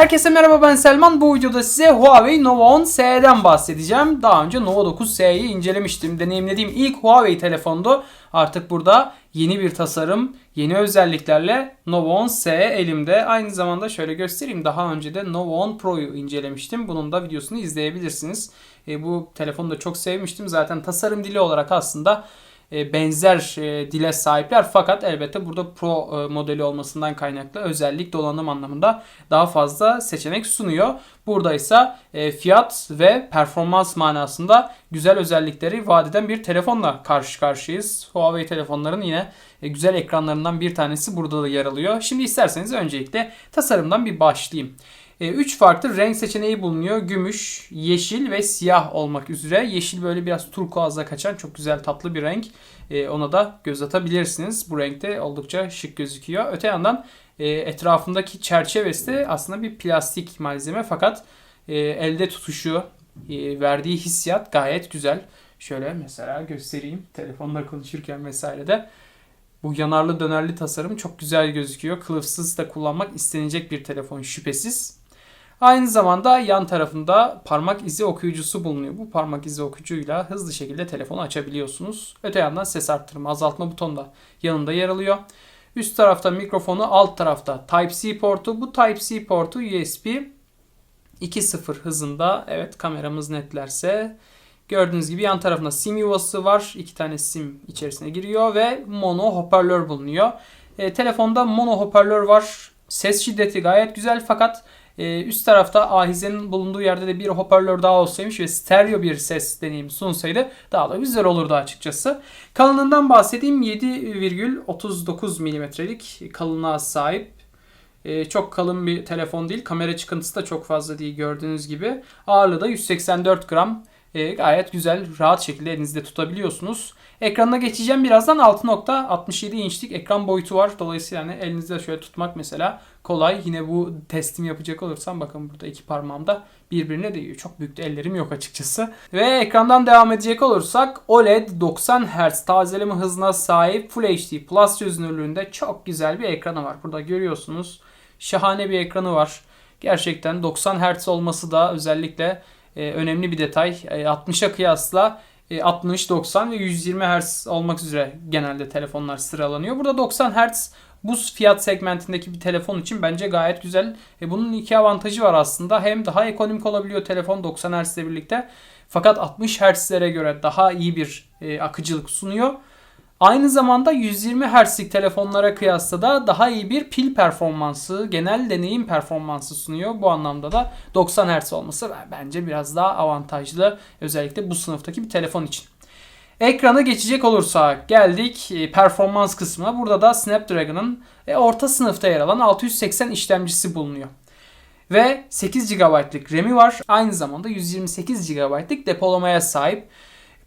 Herkese merhaba ben Selman. Bu videoda size Huawei Nova 10 SE'den bahsedeceğim. Daha önce Nova 9 SE'yi incelemiştim. Deneyimlediğim ilk Huawei telefondu. Artık burada yeni bir tasarım, yeni özelliklerle Nova 10 SE elimde. Aynı zamanda şöyle göstereyim. Daha önce de Nova 10 Pro'yu incelemiştim. Bunun da videosunu izleyebilirsiniz. E, bu telefonu da çok sevmiştim. Zaten tasarım dili olarak aslında benzer e, dile sahipler fakat elbette burada Pro e, modeli olmasından kaynaklı özellik donanım anlamında daha fazla seçenek sunuyor. Burada ise e, fiyat ve performans manasında güzel özellikleri vaat eden bir telefonla karşı karşıyayız. Huawei telefonların yine e, güzel ekranlarından bir tanesi burada da yer alıyor. Şimdi isterseniz öncelikle tasarımdan bir başlayayım. 3 farklı renk seçeneği bulunuyor. Gümüş, yeşil ve siyah olmak üzere. Yeşil böyle biraz turkuazla kaçan çok güzel tatlı bir renk. E, ona da göz atabilirsiniz. Bu renkte oldukça şık gözüküyor. Öte yandan e, etrafındaki çerçevesi de aslında bir plastik malzeme fakat e, elde tutuşu, verdiği hissiyat gayet güzel. Şöyle mesela göstereyim. Telefonla konuşurken vesaire de. Bu yanarlı dönerli tasarım çok güzel gözüküyor. Kılıfsız da kullanmak istenecek bir telefon şüphesiz. Aynı zamanda yan tarafında parmak izi okuyucusu bulunuyor. Bu parmak izi okuyucuyla hızlı şekilde telefonu açabiliyorsunuz. Öte yandan ses arttırma, azaltma butonu da yanında yer alıyor. Üst tarafta mikrofonu, alt tarafta Type-C portu. Bu Type-C portu USB 2.0 hızında. Evet kameramız netlerse. Gördüğünüz gibi yan tarafında sim yuvası var. İki tane sim içerisine giriyor ve mono hoparlör bulunuyor. E, telefonda mono hoparlör var. Ses şiddeti gayet güzel fakat ee, üst tarafta ahizenin bulunduğu yerde de bir hoparlör daha olsaymış ve stereo bir ses deneyimi sunsaydı daha da güzel olurdu açıkçası. Kalınlığından bahsedeyim 7,39 milimetrelik kalınlığa sahip. Ee, çok kalın bir telefon değil. Kamera çıkıntısı da çok fazla değil gördüğünüz gibi. Ağırlığı da 184 gram. Ee, gayet güzel, rahat şekilde elinizde tutabiliyorsunuz. Ekranına geçeceğim birazdan 6.67 inçlik ekran boyutu var. Dolayısıyla yani elinizde şöyle tutmak mesela kolay. Yine bu testimi yapacak olursam bakın burada iki parmağımda birbirine değiyor. Çok büyük de ellerim yok açıkçası. Ve ekrandan devam edecek olursak OLED 90 Hz tazeleme hızına sahip Full HD Plus çözünürlüğünde çok güzel bir ekranı var. Burada görüyorsunuz. Şahane bir ekranı var. Gerçekten 90 Hz olması da özellikle e, önemli bir detay. E, 60'a kıyasla 60, e, 90 ve 120 Hz olmak üzere genelde telefonlar sıralanıyor. Burada 90 Hz bu fiyat segmentindeki bir telefon için bence gayet güzel. E bunun iki avantajı var aslında. Hem daha ekonomik olabiliyor telefon 90 Hz ile birlikte. Fakat 60 Hz'lere göre daha iyi bir e, akıcılık sunuyor. Aynı zamanda 120 Hz'lik telefonlara kıyasla da daha iyi bir pil performansı, genel deneyim performansı sunuyor. Bu anlamda da 90 Hz olması bence biraz daha avantajlı özellikle bu sınıftaki bir telefon için. Ekrana geçecek olursak geldik e, performans kısmına. Burada da Snapdragon'ın e, orta sınıfta yer alan 680 işlemcisi bulunuyor. Ve 8 GB'lık RAM'i var. Aynı zamanda 128 GB'lık depolamaya sahip.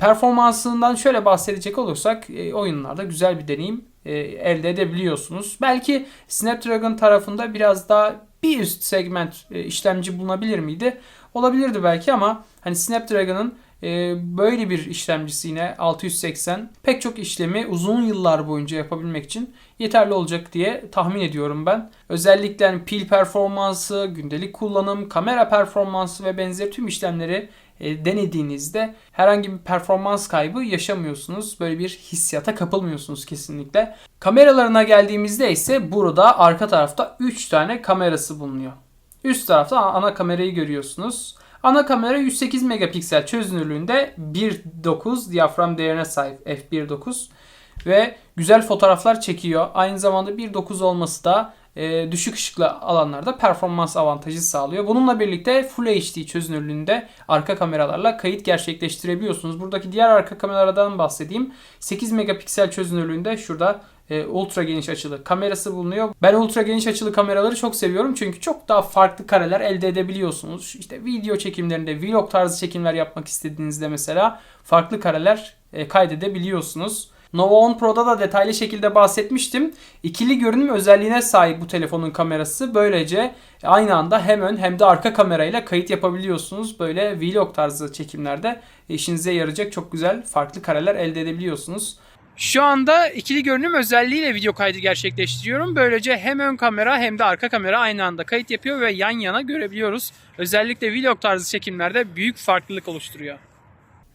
Performansından şöyle bahsedecek olursak e, oyunlarda güzel bir deneyim e, elde edebiliyorsunuz. Belki Snapdragon tarafında biraz daha bir üst segment e, işlemci bulunabilir miydi? Olabilirdi belki ama hani Snapdragon'ın böyle bir işlemcisi yine 680 pek çok işlemi uzun yıllar boyunca yapabilmek için yeterli olacak diye tahmin ediyorum ben. Özellikle hani pil performansı, gündelik kullanım, kamera performansı ve benzeri tüm işlemleri e, denediğinizde herhangi bir performans kaybı yaşamıyorsunuz. Böyle bir hissiyata kapılmıyorsunuz kesinlikle. Kameralarına geldiğimizde ise burada arka tarafta 3 tane kamerası bulunuyor. Üst tarafta ana kamerayı görüyorsunuz. Ana kamera 108 megapiksel çözünürlüğünde 1.9 diyafram değerine sahip f1.9 ve güzel fotoğraflar çekiyor. Aynı zamanda 1.9 olması da e, düşük ışıklı alanlarda performans avantajı sağlıyor. Bununla birlikte Full HD çözünürlüğünde arka kameralarla kayıt gerçekleştirebiliyorsunuz. Buradaki diğer arka kameralardan bahsedeyim. 8 megapiksel çözünürlüğünde şurada e, ultra geniş açılı kamerası bulunuyor. Ben ultra geniş açılı kameraları çok seviyorum çünkü çok daha farklı kareler elde edebiliyorsunuz. İşte video çekimlerinde, vlog tarzı çekimler yapmak istediğinizde mesela farklı kareler e, kaydedebiliyorsunuz. Nova 10 Pro'da da detaylı şekilde bahsetmiştim. İkili görünüm özelliğine sahip bu telefonun kamerası. Böylece aynı anda hem ön hem de arka kamerayla kayıt yapabiliyorsunuz. Böyle vlog tarzı çekimlerde işinize yarayacak çok güzel farklı kareler elde edebiliyorsunuz. Şu anda ikili görünüm özelliğiyle video kaydı gerçekleştiriyorum. Böylece hem ön kamera hem de arka kamera aynı anda kayıt yapıyor ve yan yana görebiliyoruz. Özellikle vlog tarzı çekimlerde büyük farklılık oluşturuyor.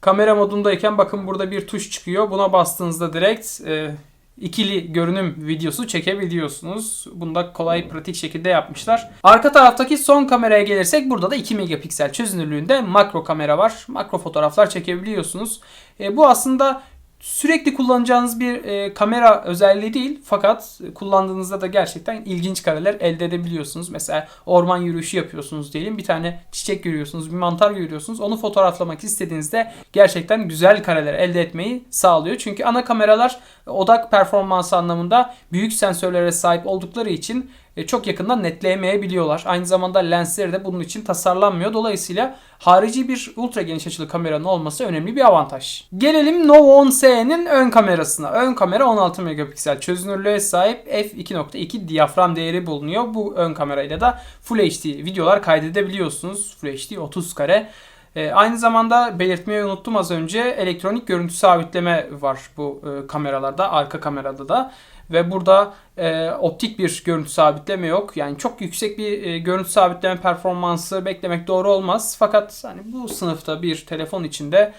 Kamera modundayken bakın burada bir tuş çıkıyor. Buna bastığınızda direkt e, ikili görünüm videosu çekebiliyorsunuz. Bunu da kolay pratik şekilde yapmışlar. Arka taraftaki son kameraya gelirsek burada da 2 megapiksel çözünürlüğünde makro kamera var. Makro fotoğraflar çekebiliyorsunuz. E, bu aslında sürekli kullanacağınız bir e, kamera özelliği değil fakat kullandığınızda da gerçekten ilginç kareler elde edebiliyorsunuz. Mesela orman yürüyüşü yapıyorsunuz diyelim. Bir tane çiçek görüyorsunuz, bir mantar görüyorsunuz. Onu fotoğraflamak istediğinizde gerçekten güzel kareler elde etmeyi sağlıyor. Çünkü ana kameralar odak performansı anlamında büyük sensörlere sahip oldukları için çok yakından netleyemeyebiliyorlar. Aynı zamanda lensleri de bunun için tasarlanmıyor. Dolayısıyla harici bir ultra geniş açılı kameranın olması önemli bir avantaj. Gelelim Nova 10S'nin ön kamerasına. Ön kamera 16 megapiksel çözünürlüğe sahip f2.2 diyafram değeri bulunuyor. Bu ön kamerayla da Full HD videolar kaydedebiliyorsunuz. Full HD 30 kare. E, aynı zamanda belirtmeyi unuttum az önce elektronik görüntü sabitleme var bu e, kameralarda arka kamerada da ve burada e, optik bir görüntü sabitleme yok. Yani çok yüksek bir e, görüntü sabitleme performansı beklemek doğru olmaz. Fakat hani bu sınıfta bir telefon içinde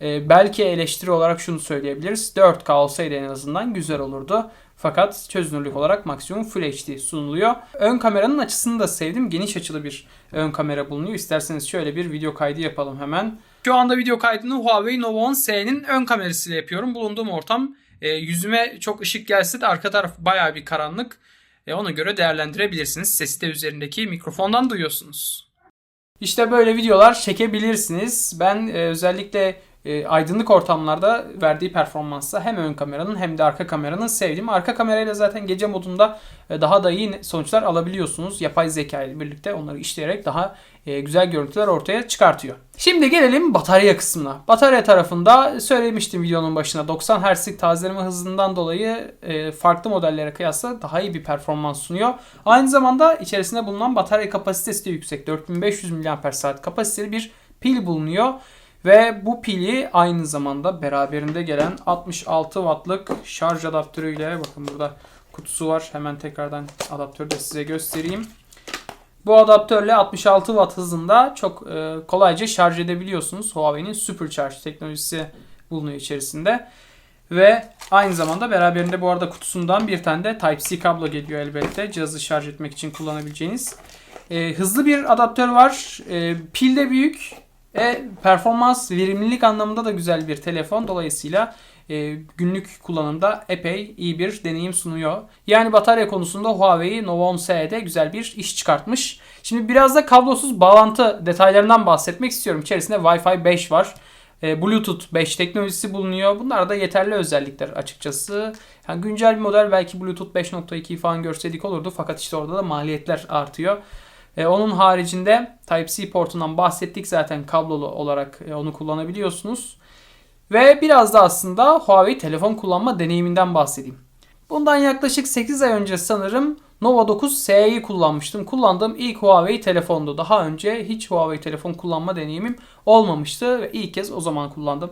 e, belki eleştiri olarak şunu söyleyebiliriz. 4K olsaydı en azından güzel olurdu. Fakat çözünürlük olarak maksimum Full HD sunuluyor. Ön kameranın açısını da sevdim. Geniş açılı bir ön kamera bulunuyor. İsterseniz şöyle bir video kaydı yapalım hemen. Şu anda video kaydını Huawei Nova 10S'nin ön kamerasıyla yapıyorum. Bulunduğum ortam e, yüzüme çok ışık gelse de arka taraf baya bir karanlık. E, ona göre değerlendirebilirsiniz. Sesi de üzerindeki mikrofondan duyuyorsunuz. İşte böyle videolar çekebilirsiniz. Ben e, özellikle e, aydınlık ortamlarda verdiği performansa hem ön kameranın hem de arka kameranın sevdiğim. Arka kamerayla zaten gece modunda e, daha da iyi sonuçlar alabiliyorsunuz. Yapay zeka ile birlikte onları işleyerek daha e, güzel görüntüler ortaya çıkartıyor. Şimdi gelelim batarya kısmına. Batarya tarafında söylemiştim videonun başında 90 Hz'lik tazeleme hızından dolayı e, farklı modellere kıyasla daha iyi bir performans sunuyor. Aynı zamanda içerisinde bulunan batarya kapasitesi de yüksek. 4500 mAh kapasiteli bir pil bulunuyor. Ve bu pili aynı zamanda beraberinde gelen 66 wattlık şarj adaptörüyle bakın burada kutusu var. Hemen tekrardan adaptörü de size göstereyim. Bu adaptörle 66 watt hızında çok e, kolayca şarj edebiliyorsunuz. Huawei'nin Supercharge teknolojisi bulunuyor içerisinde. Ve aynı zamanda beraberinde bu arada kutusundan bir tane de Type-C kablo geliyor elbette. Cihazı şarj etmek için kullanabileceğiniz. E, hızlı bir adaptör var. E, pil de büyük. E, performans, verimlilik anlamında da güzel bir telefon. Dolayısıyla e, günlük kullanımda epey iyi bir deneyim sunuyor. Yani batarya konusunda Huawei Nova 10S'de güzel bir iş çıkartmış. Şimdi biraz da kablosuz bağlantı detaylarından bahsetmek istiyorum. İçerisinde Wi-Fi 5 var. E, Bluetooth 5 teknolojisi bulunuyor. Bunlar da yeterli özellikler açıkçası. Yani güncel bir model belki Bluetooth 5.2 falan görseydik olurdu. Fakat işte orada da maliyetler artıyor. E, onun haricinde Type-C portundan bahsettik zaten kablolu olarak e, onu kullanabiliyorsunuz. Ve biraz da aslında Huawei telefon kullanma deneyiminden bahsedeyim. Bundan yaklaşık 8 ay önce sanırım Nova 9 SE'yi kullanmıştım. Kullandığım ilk Huawei telefondu. Daha önce hiç Huawei telefon kullanma deneyimim olmamıştı ve ilk kez o zaman kullandım.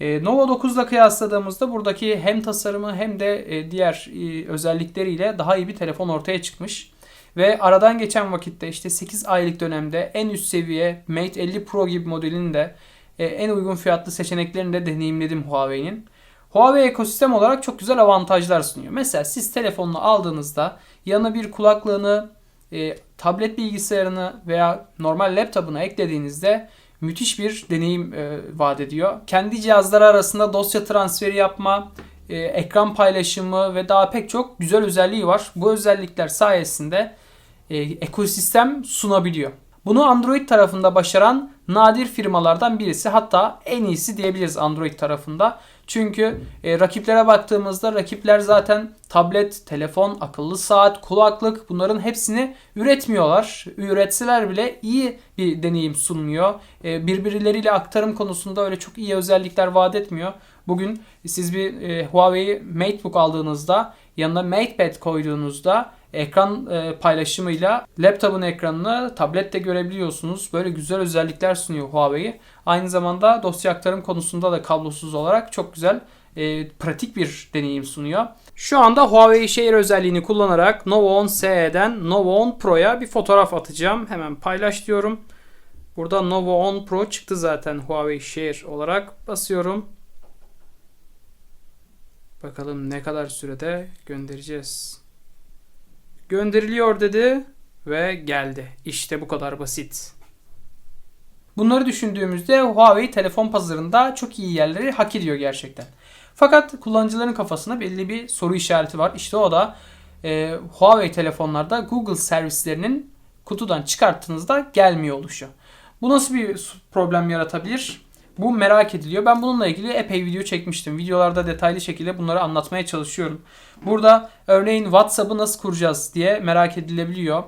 E, Nova 9 ile kıyasladığımızda buradaki hem tasarımı hem de e, diğer e, özellikleriyle daha iyi bir telefon ortaya çıkmış. Ve aradan geçen vakitte işte 8 aylık dönemde en üst seviye Mate 50 Pro gibi modelini de e, en uygun fiyatlı seçeneklerini de deneyimledim Huawei'nin. Huawei ekosistem olarak çok güzel avantajlar sunuyor. Mesela siz telefonunu aldığınızda yanına bir kulaklığını, e, tablet bilgisayarını veya normal laptopunu eklediğinizde müthiş bir deneyim e, vaat ediyor. Kendi cihazları arasında dosya transferi yapma, ekran paylaşımı ve daha pek çok güzel özelliği var. Bu özellikler sayesinde e, ekosistem sunabiliyor. Bunu Android tarafında başaran nadir firmalardan birisi hatta en iyisi diyebiliriz Android tarafında. Çünkü e, rakiplere baktığımızda rakipler zaten tablet, telefon, akıllı saat, kulaklık bunların hepsini üretmiyorlar. Üretseler bile iyi bir deneyim sunmuyor. E, birbirleriyle aktarım konusunda öyle çok iyi özellikler vaat etmiyor. Bugün siz bir e, Huawei MateBook aldığınızda yanına MatePad koyduğunuzda ekran e, paylaşımıyla laptopun ekranını tablette görebiliyorsunuz. Böyle güzel özellikler sunuyor Huawei. Aynı zamanda dosya aktarım konusunda da kablosuz olarak çok güzel e, pratik bir deneyim sunuyor. Şu anda Huawei Share özelliğini kullanarak Nova 10 SE'den Nova 10 Pro'ya bir fotoğraf atacağım. Hemen paylaş diyorum. Burada Nova 10 Pro çıktı zaten Huawei Share olarak. Basıyorum. Bakalım ne kadar sürede göndereceğiz. Gönderiliyor dedi ve geldi. İşte bu kadar basit. Bunları düşündüğümüzde Huawei telefon pazarında çok iyi yerleri hak ediyor gerçekten. Fakat kullanıcıların kafasında belli bir soru işareti var. İşte o da e, Huawei telefonlarda Google servislerinin kutudan çıkarttığınızda gelmiyor oluşu. Bu nasıl bir problem yaratabilir? Bu merak ediliyor. Ben bununla ilgili epey video çekmiştim. Videolarda detaylı şekilde bunları anlatmaya çalışıyorum. Burada örneğin WhatsApp'ı nasıl kuracağız diye merak edilebiliyor.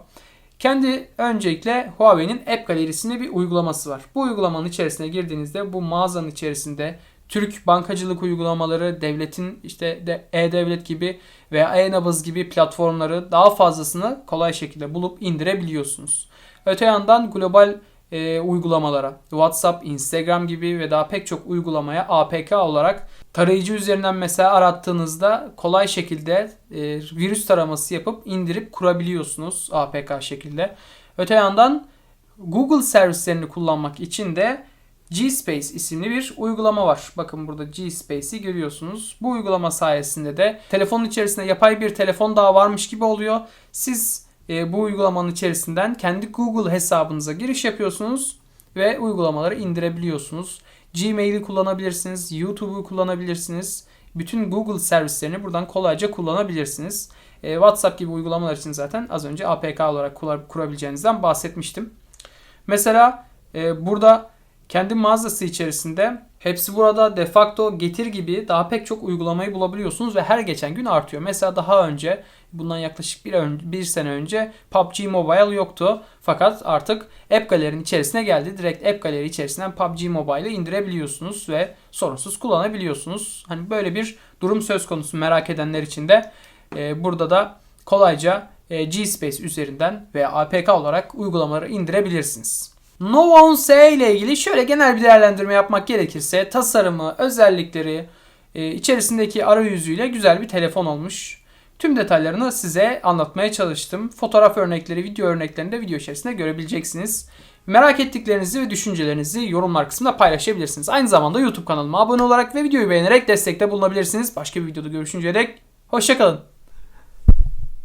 Kendi öncelikle Huawei'nin App Galerisi'nde bir uygulaması var. Bu uygulamanın içerisine girdiğinizde bu mağazanın içerisinde Türk bankacılık uygulamaları, devletin işte de e-devlet gibi veya e-nabız gibi platformları daha fazlasını kolay şekilde bulup indirebiliyorsunuz. Öte yandan global e, uygulamalara WhatsApp, Instagram gibi ve daha pek çok uygulamaya APK olarak tarayıcı üzerinden mesela arattığınızda kolay şekilde e, virüs taraması yapıp indirip kurabiliyorsunuz APK şekilde. Öte yandan Google servislerini kullanmak için de G-Space isimli bir uygulama var. Bakın burada G-Space'i görüyorsunuz. Bu uygulama sayesinde de telefonun içerisinde yapay bir telefon daha varmış gibi oluyor. Siz e, bu uygulamanın içerisinden kendi Google hesabınıza giriş yapıyorsunuz ve uygulamaları indirebiliyorsunuz. Gmail'i kullanabilirsiniz, YouTube'u kullanabilirsiniz. Bütün Google servislerini buradan kolayca kullanabilirsiniz. E, WhatsApp gibi uygulamalar için zaten az önce APK olarak kurabileceğinizden bahsetmiştim. Mesela e, burada kendi mağazası içerisinde hepsi burada de facto getir gibi daha pek çok uygulamayı bulabiliyorsunuz ve her geçen gün artıyor. Mesela daha önce bundan yaklaşık bir, ön, bir sene önce PUBG Mobile yoktu. Fakat artık App Gallery'nin içerisine geldi. Direkt App Gallery içerisinden PUBG Mobile'ı indirebiliyorsunuz ve sorunsuz kullanabiliyorsunuz. Hani böyle bir durum söz konusu merak edenler için de e, burada da kolayca e, G-Space üzerinden veya APK olarak uygulamaları indirebilirsiniz. Nova 10S ile ilgili şöyle genel bir değerlendirme yapmak gerekirse tasarımı, özellikleri, e, içerisindeki arayüzüyle güzel bir telefon olmuş. Tüm detaylarını size anlatmaya çalıştım. Fotoğraf örnekleri, video örneklerini de video içerisinde görebileceksiniz. Merak ettiklerinizi ve düşüncelerinizi yorumlar kısmında paylaşabilirsiniz. Aynı zamanda YouTube kanalıma abone olarak ve videoyu beğenerek destekte bulunabilirsiniz. Başka bir videoda görüşünceye dek hoşçakalın.